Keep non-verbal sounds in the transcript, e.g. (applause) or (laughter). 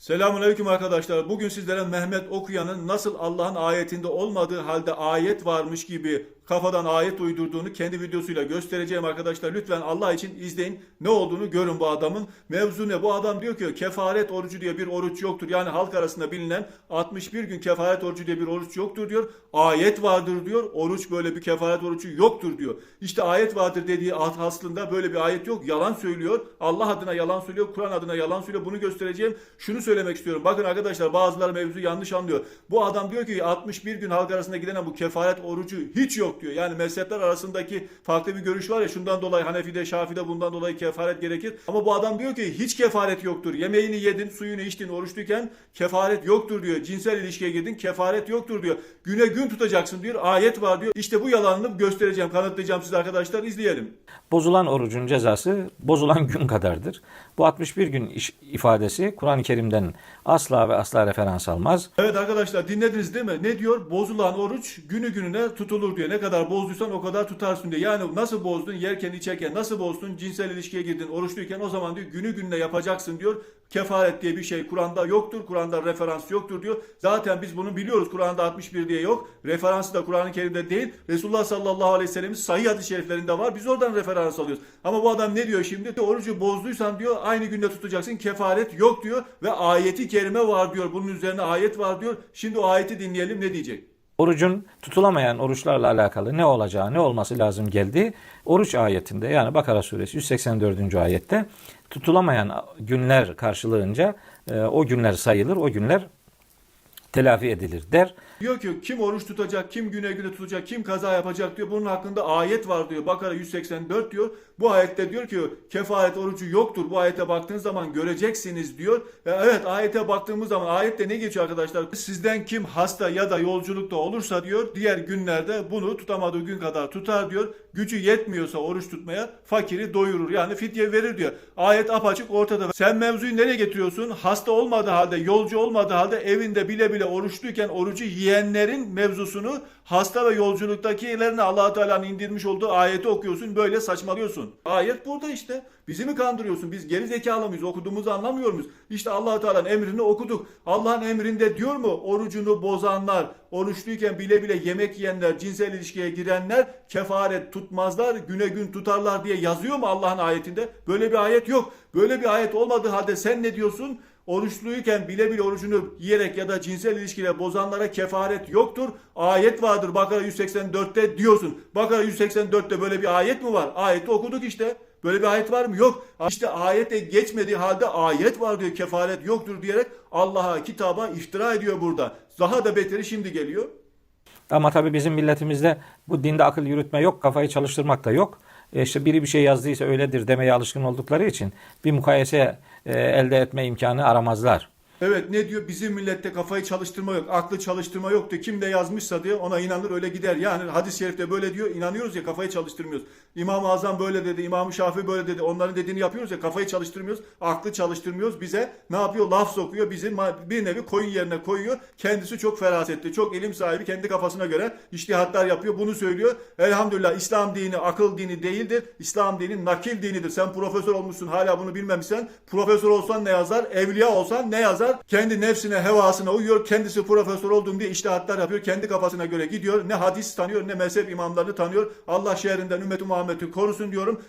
Selamünaleyküm arkadaşlar. Bugün sizlere Mehmet Okuyan'ın nasıl Allah'ın ayetinde olmadığı halde ayet varmış gibi kafadan ayet uydurduğunu kendi videosuyla göstereceğim arkadaşlar. Lütfen Allah için izleyin. Ne olduğunu görün bu adamın. Mevzu ne? Bu adam diyor ki kefaret orucu diye bir oruç yoktur. Yani halk arasında bilinen 61 gün kefaret orucu diye bir oruç yoktur diyor. Ayet vardır diyor. Oruç böyle bir kefaret orucu yoktur diyor. İşte ayet vardır dediği aslında böyle bir ayet yok. Yalan söylüyor. Allah adına yalan söylüyor. Kur'an adına yalan söylüyor. Bunu göstereceğim. Şunu söylemek istiyorum. Bakın arkadaşlar bazıları mevzu yanlış anlıyor. Bu adam diyor ki 61 gün halk arasında giden bu kefaret orucu hiç yok diyor. Yani mezhepler arasındaki farklı bir görüş var ya şundan dolayı Hanefi'de, Şafi'de bundan dolayı kefaret gerekir. Ama bu adam diyor ki hiç kefaret yoktur. Yemeğini yedin, suyunu içtin, oruçluyken kefaret yoktur diyor. Cinsel ilişkiye girdin, kefaret yoktur diyor. Güne gün tutacaksın diyor. Ayet var diyor. İşte bu yalanını göstereceğim, kanıtlayacağım size arkadaşlar. izleyelim. Bozulan orucun cezası bozulan (laughs) gün kadardır. Bu 61 gün ifadesi Kur'an-ı Kerim'den asla ve asla referans almaz. Evet arkadaşlar dinlediniz değil mi? Ne diyor? Bozulan oruç günü gününe tutulur diyor. Ne kadar bozduysan o kadar tutarsın diyor. Yani nasıl bozdun? Yerken içerken nasıl bozdun? Cinsel ilişkiye girdin oruçluyken o zaman diyor günü gününe yapacaksın diyor. Kefaret diye bir şey Kur'an'da yoktur. Kur'an'da referans yoktur diyor. Zaten biz bunu biliyoruz. Kur'an'da 61 diye yok. Referansı da Kur'an-ı Kerim'de değil. Resulullah sallallahu aleyhi ve sellem'in sahih hadis-i şeriflerinde var. Biz oradan referans alıyoruz. Ama bu adam ne diyor şimdi? Orucu bozduysan diyor aynı günde tutacaksın. Kefaret yok diyor ve ayeti kerime var diyor. Bunun üzerine ayet var diyor. Şimdi o ayeti dinleyelim ne diyecek? Orucun tutulamayan oruçlarla alakalı ne olacağı, ne olması lazım geldi. Oruç ayetinde yani Bakara suresi 184. ayette tutulamayan günler karşılığınca e, o günler sayılır, o günler telafi edilir der. Diyor ki kim oruç tutacak, kim güne güne tutacak, kim kaza yapacak diyor. Bunun hakkında ayet var diyor. Bakara 184 diyor. Bu ayette diyor ki kefaret orucu yoktur. Bu ayete baktığınız zaman göreceksiniz diyor. E, Evet ayete baktığımız zaman ayette ne geçiyor arkadaşlar? Sizden kim hasta ya da yolculukta olursa diyor diğer günlerde bunu tutamadığı gün kadar tutar diyor. Gücü yetmiyorsa oruç tutmaya fakiri doyurur. Yani fidye verir diyor. Ayet apaçık ortada. Sen mevzuyu nereye getiriyorsun? Hasta olmadığı halde, yolcu olmadığı halde evinde bile bile oruçluyken orucu yiyenlerin mevzusunu hasta ve yolculuktakilerine allah Teala'nın indirmiş olduğu ayeti okuyorsun. Böyle saçmalıyorsun. Ayet burada işte. Bizi mi kandırıyorsun? Biz geri zekalı mıyız? Okuduğumuzu anlamıyor muyuz? İşte allah Teala'nın emrini okuduk. Allah'ın emrinde diyor mu? Orucunu bozanlar, oruçluyken bile bile yemek yiyenler, cinsel ilişkiye girenler kefaret tutmazlar, güne gün tutarlar diye yazıyor mu Allah'ın ayetinde? Böyle bir ayet yok. Böyle bir ayet olmadığı halde sen ne diyorsun? Oruçluyken bile bile orucunu yiyerek ya da cinsel ilişkiyle bozanlara kefaret yoktur. Ayet vardır Bakara 184'te diyorsun. Bakara 184'te böyle bir ayet mi var? Ayeti okuduk işte. Böyle bir ayet var mı? Yok. İşte ayete geçmediği halde ayet var diyor kefaret yoktur diyerek Allah'a kitaba iftira ediyor burada. Daha da beteri şimdi geliyor. Ama tabii bizim milletimizde bu dinde akıl yürütme yok, kafayı çalıştırmak da yok. E işte biri bir şey yazdıysa öyledir demeye alışkın oldukları için bir mukayese e, elde etme imkanı aramazlar. Evet ne diyor bizim millette kafayı çalıştırma yok, aklı çalıştırma yok diyor. Kim de yazmışsa diyor ona inanır öyle gider. Yani hadis-i şerifte böyle diyor inanıyoruz ya kafayı çalıştırmıyoruz. İmam-ı Azam böyle dedi, İmam-ı Şafii böyle dedi. Onların dediğini yapıyoruz ya kafayı çalıştırmıyoruz, aklı çalıştırmıyoruz. Bize ne yapıyor? Laf sokuyor, bizi bir nevi koyun yerine koyuyor. Kendisi çok ferasetli, çok ilim sahibi, kendi kafasına göre iştihatlar yapıyor. Bunu söylüyor. Elhamdülillah İslam dini akıl dini değildir. İslam dini nakil dinidir. Sen profesör olmuşsun hala bunu bilmemişsen profesör olsan ne yazar? Evliya olsan ne yazar? Kendi nefsine, hevasına uyuyor. Kendisi profesör olduğum diye iştihatlar yapıyor. Kendi kafasına göre gidiyor. Ne hadis tanıyor ne mezhep imamlarını tanıyor. Allah şehrinden ümmeti Muhammed'i korusun diyorum.